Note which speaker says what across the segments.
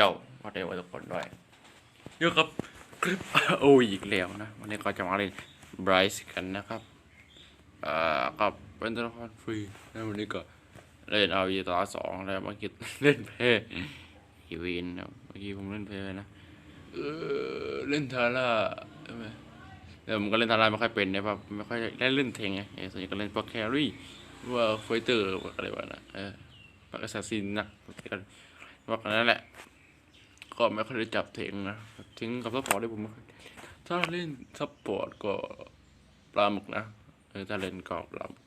Speaker 1: โย่วัดเดียวทุกคนด้วยเยอะครับคลิปโออีกแล้วนะวันนี้ก็จะมาเล่นไบรซ์กันนะครับเอ่อกับเป็นตัวละครฟรีแล้ววันนี้ก็เล่นเอาอีตาสองแล้วเมื่อกี้เล่นเพย์อีวินนะเมื่อกี้ผมเล่นเพย์นะเออเล่นทาร่าใช่ไหมแต่ผมก็เล่นทาร่าไม่ค่อยเป็นนะแบบไม่ค่อยได้เล่นเทงไงส่วนใหญ่ก็เล่นพวกแครี่ว่าไฟเตอร์อะไรวะนะเออพวกแอสซัสซินนะว่ากันนั่นแหละ ก็ไม่ค่อยได้จับเทงนะทิ้งกับซัพพอร์ตได้ผมไม่ค่อยถ้าเล่นซัพพอร์ตก็ปลาหมึกนะถ้าเล่นก็ปลาหมึก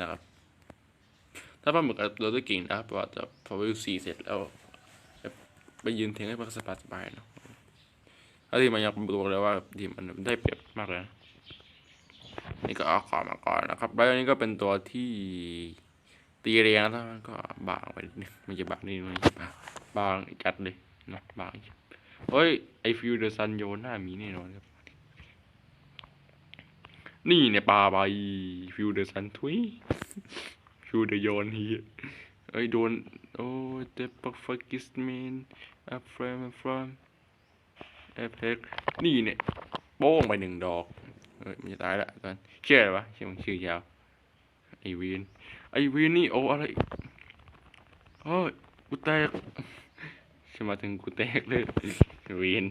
Speaker 1: นะครับถ้าปลาหมึกเราได้กิ่งนะเพราะว่าจะพอวิวสี่เสร็จแล้วไปยืนเทงให้มันสบายสบายเนาะถ้าที่มันอยากบอกเลยว่าทีมมันได้เปรียบมากเลยนะนี่ก็เอาขอมาก่อนนะครับ แล้วอันนี้ก็เป็นตัวที่ตีเรียงนะถ้านก็บางไปนิดนึงมันจะบางนิดนึงบางบางจัดเลย นาะบางอีกเฮ้ยไอฟิวเดอร์ซันโยนหน้ามีแน่นอนครับ นี่เนี่ยปลาใบฟิวเดอร์ซันทุยฟิวเดอร์โยนฮีเอ้ยโดนโอ้เดปฟักกิสเมนอัฟเฟรมอัฟเฟรมเอฟเฮกนี่เนี่ยโป้งไปหนึ่งดอกเฮ้ยมันจะตายละตอนเชื่ออะไรวะชื่อมันชื่อยาวไอวีนไอวีนนี่โอ้อะไรเฮ้ยกูแตก ขึ้นมาถึงกูแตกเลยวีน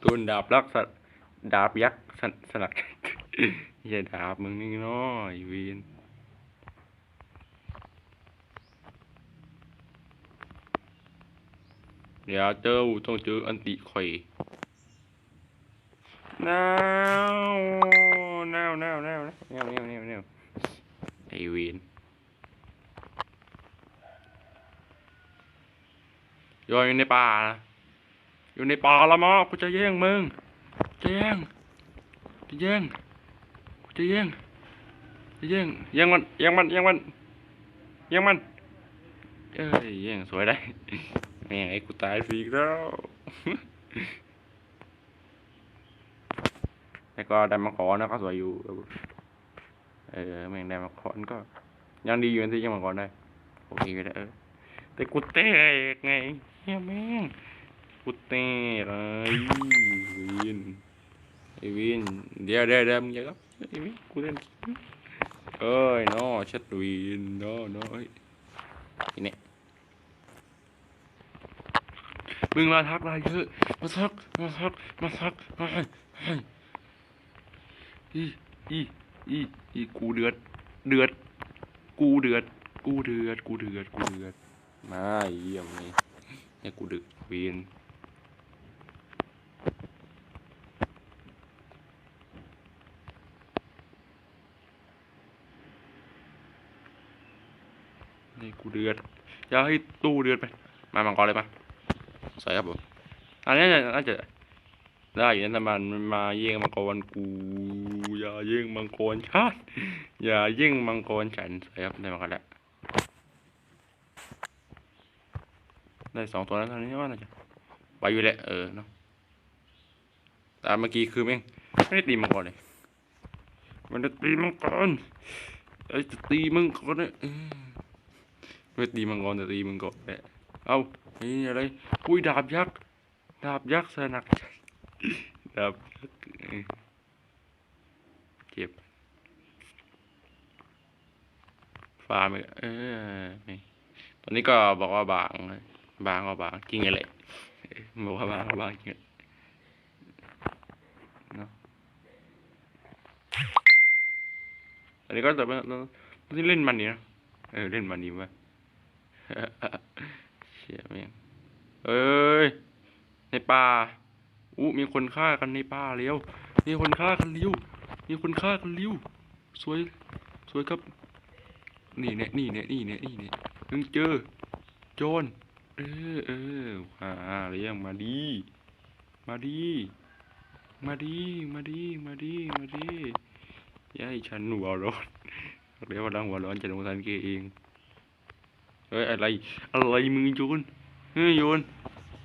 Speaker 1: โดนดาบลักสัตดาบยักษ์สลักอย่าดาบมึงนี่เนาะเวีนเดี๋ยวเจ้าต้องเจออันติข่อยน้าวน้าวน้าวน้าวน้าวน้าวน้าว อยู่อยู่ในป่านะอยู่ในป่าละมอกูจะแย่งมึงจะแย่งจะแย่งกูจะแย่งจะแย่งแย่งมันแย่งมันแย่งมันแย่งมันเอ้ยแย่งสวยได้แม่งไอ้กูตายฟรีแล้วแล้วก็ได้มาขอนะก็สวยอยู่ เออแม่งได้มาขอนก็ ยังดีอยู่ที่ยังมาก่อนได้โอเคก็ได้เออแต่กูเตะไงเฮียแม่งกูเตะเลยวินไอวินเดี๋ยวเดี๋ยวเดี๋ยวมึงอย่าครับไอวินกูเล่นเอ้ยน้อชัดวินน้อน้อเอ้ยนี่เนี่ยมึงมาทักอะไรเยอะมาทักมาทักมาทักมาให้ให้อีอี อีอีกูเดือด เดือด กูเดือด กูเดือด กูเดือด กูเดือดมาเยี่ยมเลยเนี่ยกูเดือดเวียนนี่กูเดือดอย่าให้ตู้เดือดไป มามังกรเลยมาใส่ครับผมอันนี้น่าจะน่าจะ ได้อยู่นะแต่มันมันมาแย่งมังกรกู อย่าแย่งมังกรฉันอย่าแย่งมังกรฉันใส่ครับได้มากันแล้วได้สองตัวแล้วตอนนี้ว่าน่าจะไปอยู่แหละเออเนาะแต่เมื่อกี้คือแม่งไม่ได้ตีมังกรเลย มันจะตีมังกรไอ้จะตีมังกรเนี่ยไม่ตีมังกรแต่ตีมังกรแหละเอานี่อะไรอุ้ยดาบยักษ์ดาบยักษ์สนักดา บยักษ์เจ็บฟาร์มเออตอนนี้ก็บอกว่าบาง บางก็บางจริงอะไรเออบอกว่าบางก็บางจริงเนาะตอนนี้ก็แต่ว่าตอนนี้เล่นมันนี่นะเออเล่นมันดีวะเชี่ยแม่งเอ้ยในป่า อู้มีคนฆ่ากันในป่าเลี้ยวมีคนฆ่ากันเลี้ยวมีคนฆ่ากันเลี้ยวสวย สวยครับ นี่เนี่ยนี่เนี่ยนี่เนี่ยนี่เนี่ยเพิ่งเจอ โจร เออเออหาเลี้ยงมาดี มาดี มาดี มาดี มาดี มาดีย่าให้ฉันหัวร้อนเรียกว่าดังหัวร้อนจะลงทันเกเอง เฮ้ยอะไร อะไรมึงโยนเฮ้ยโยน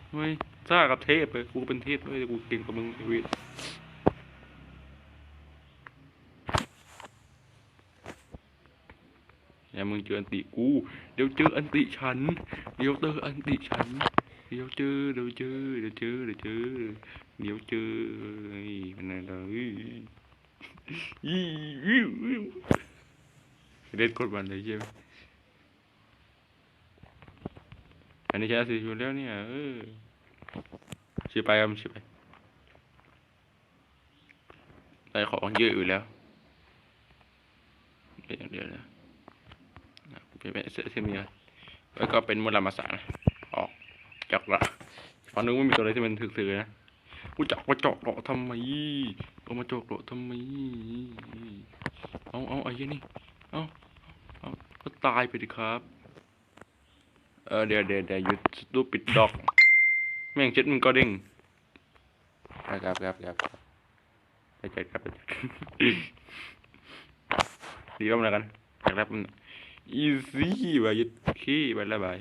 Speaker 1: ทำไม ซ่ากับเทพเลยกูเป็นเทพเลยกูเก่งกว่ามึงไอ้เวทเจออันติกู เดี๋ยวเจออันติฉัน เดี๋ยวเจออันติฉัน เดี๋ยวเจอ เดี๋ยวเจอ เดี๋ยวเจอ เดี๋ยวเจอ เดี๋ยวเจอเฮ้ยเป็นไงล่ะเฮ้ยอีวิววิวเล่นกดบันเลยใช่ไหมอันนี้ชนะสิอยู่แล้วเนี่ยเออ ชิบไปครับชิบไปได้ของเยอะอยู่แล้วเดี๋ยวเดี๋ยวนะเป็นเป็นเสื้อเสื้อเมีแล้วก็เป็นมลมาสารออกจากละฟังนึกว่ามีตัวอะไรที่มันถึกๆนะกูจักมาจาะเกาะทำไมเอามาจาะเกาะทำไมเอาเอาไอ้เหี้ยนี่เอาเอาก็ตายไปดิครับ เออเดี๋ยวเดี๋ยวเดี๋ยวหยุดดูปิดดอก แม่งเช็ดมึงก็เด้งครับครับครับครับไปจัดครับไปจัดดีก็มาแล้วกันอยากรับมันอีซี่ไปยึดขี้ไปแล้วบาย